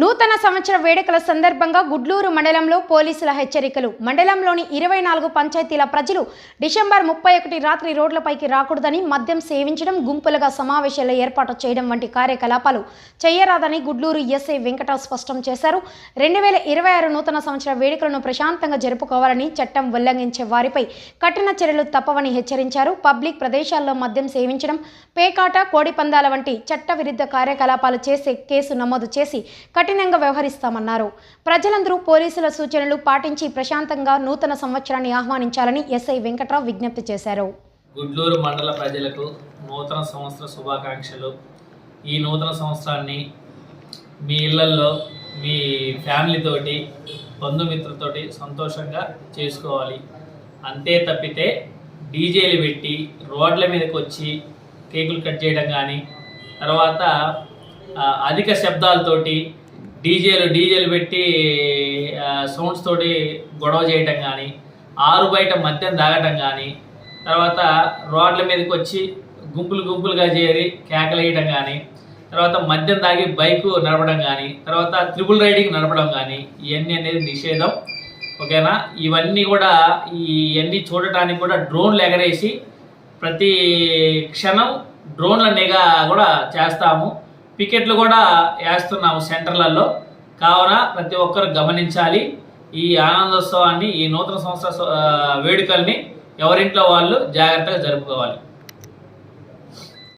నూతన సంవత్సర వేడుకల సందర్భంగా గుడ్లూరు మండలంలో పోలీసుల హెచ్చరికలు. మండలంలోని ఇరవై నాలుగు పంచాయతీల ప్రజలు డిసెంబర్ ముప్పై ఒకటి రాత్రి రోడ్లపైకి రాకూడదని మద్యం సేవించడం గుంపులుగా సమావేశాలు ఏర్పాటు చేయడం వంటి కార్యకలాపాలు చేయరాదని గుడ్లూరు ఎస్ఐ వెంకట స్పష్టం చేశారు. రెండు వేల ఇరవై ఆరు నూతన సంవత్సర వేడుకలను ప్రశాంతంగా జరుపుకోవాలని చట్టం ఉల్లంఘించే వారిపై కఠిన చర్యలు తప్పవని హెచ్చరించారు. పబ్లిక్ ప్రదేశాల్లో మద్యం సేవించడం పేకాట కోడిపందాల వంటి చట్టవిరుద్ధ కార్యకలాపాలు చేసే కేసు నమోదు చేసి కఠినంగా వ్యవహరిస్తామన్నారు. ప్రజలందరూ పోలీసుల సూచనలు పాటించి ప్రశాంతంగా నూతన సంవత్సరాన్ని ఆహ్వానించాలని ఎస్ఐ వెంకట్రావు విజ్ఞప్తి చేశారు. గుడ్లూరు మండల ప్రజలకు నూతన సంవత్సర శుభాకాంక్షలు. ఈ నూతన సంవత్సరాన్ని మీ ఇళ్ళల్లో మీ ఫ్యామిలీతోటి బంధుమిత్రులతోటి సంతోషంగా చేసుకోవాలి. అంతే తప్పితే డీజేలు పెట్టి రోడ్ల మీదకి వచ్చి కేకులు కట్ చేయడం కానీ తర్వాత అధిక శబ్దాలతోటి డీజేలు డీజేలు పెట్టి సౌండ్స్ తోటి గొడవ చేయటం కానీ ఆరు బయట మద్యం తాగటం కానీ తర్వాత రోడ్ల మీదకి వచ్చి గుంపులు గుంపులుగా చేరి కేకలేయటం కానీ తర్వాత మద్యం తాగి బైకు నడపడం కానీ తర్వాత త్రిబుల్ రైడింగ్ నడపడం కానీ ఇవన్నీ అనేది నిషేధం. ఓకేనా? ఇవన్నీ కూడా ఇవన్నీ చూడటానికి కూడా డ్రోన్లు ఎగరేసి ప్రతి క్షణం డ్రోన్లు అనేగా కూడా చేస్తాము. పికెట్లు కూడా వేస్తున్నాము సెంటర్లలో. కావున ప్రతి ఒక్కరు గమనించాలి. ఈ ఆనందోత్సవాన్ని ఈ నూతన సంవత్సర వేడుకల్ని ఎవరింట్లో వాళ్ళు జాగ్రత్తగా జరుపుకోవాలి.